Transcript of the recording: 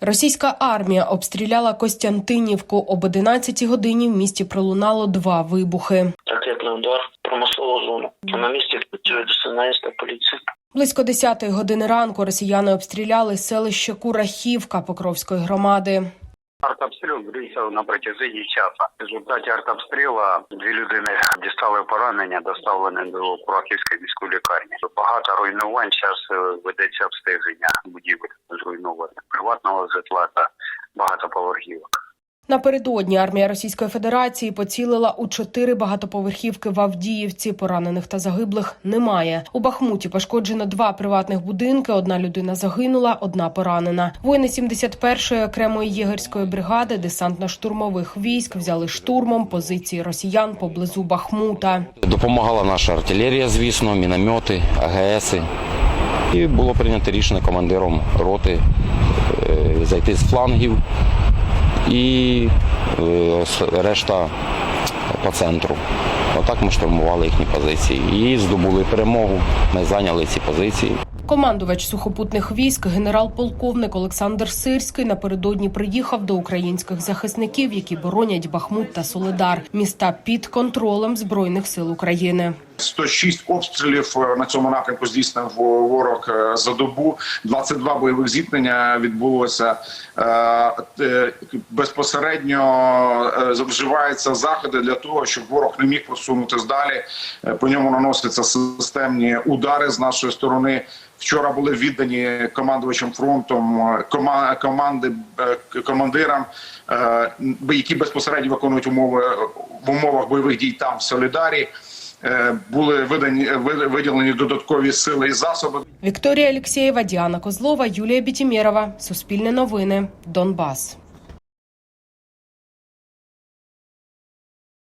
Російська армія обстріляла Костянтинівку. Об 11 годині в місті пролунало два вибухи. ракетний удар в промислову зону. На місці працює та поліція. Близько 10 години ранку росіяни обстріляли селище Курахівка Покровської громади. Артобстріл відбувся на протяжении часа. В результаті артобстрілу дві людини дістали поранення, доставлені до Кураківської міської лікарні. Багато руйнувань. Зараз е, ведеться обстеження будівель зруйнованих приватного житла та багатоповерхівок. Напередодні армія Російської Федерації поцілила у чотири багатоповерхівки в Авдіївці. Поранених та загиблих немає. У Бахмуті пошкоджено два приватних будинки. Одна людина загинула, одна поранена. Воїни 71-ї окремої єгерської бригади десантно-штурмових військ взяли штурмом позиції росіян поблизу Бахмута. Допомагала наша артилерія, звісно, міномети, АГСи. Було прийнято рішення командиром роти е, зайти з флангів і е, решта по центру. Отак ми штурмували їхні позиції і здобули перемогу. Ми зайняли ці позиції. Командувач сухопутних військ, генерал-полковник Олександр Сирський напередодні приїхав до українських захисників, які боронять Бахмут та Соледар, міста під контролем збройних сил України. 106 обстрілів е, на цьому напрямку здійснив ворог е, за добу. 22 бойових зіткнення відбулося Е, безпосередньо. Вживаються заходи для того, щоб ворог не міг просунутися далі. По ньому наносяться системні удари з нашої сторони. Вчора були віддані командувачем фронтом кома- команди командирам, які безпосередньо виконують умови в умовах бойових дій там в Солідарі. Е, Були видані ви- виділені додаткові сили і засоби. Вікторія Алексєєва, Діана Козлова, Юлія Бітімєрова. Суспільне новини. Донбас.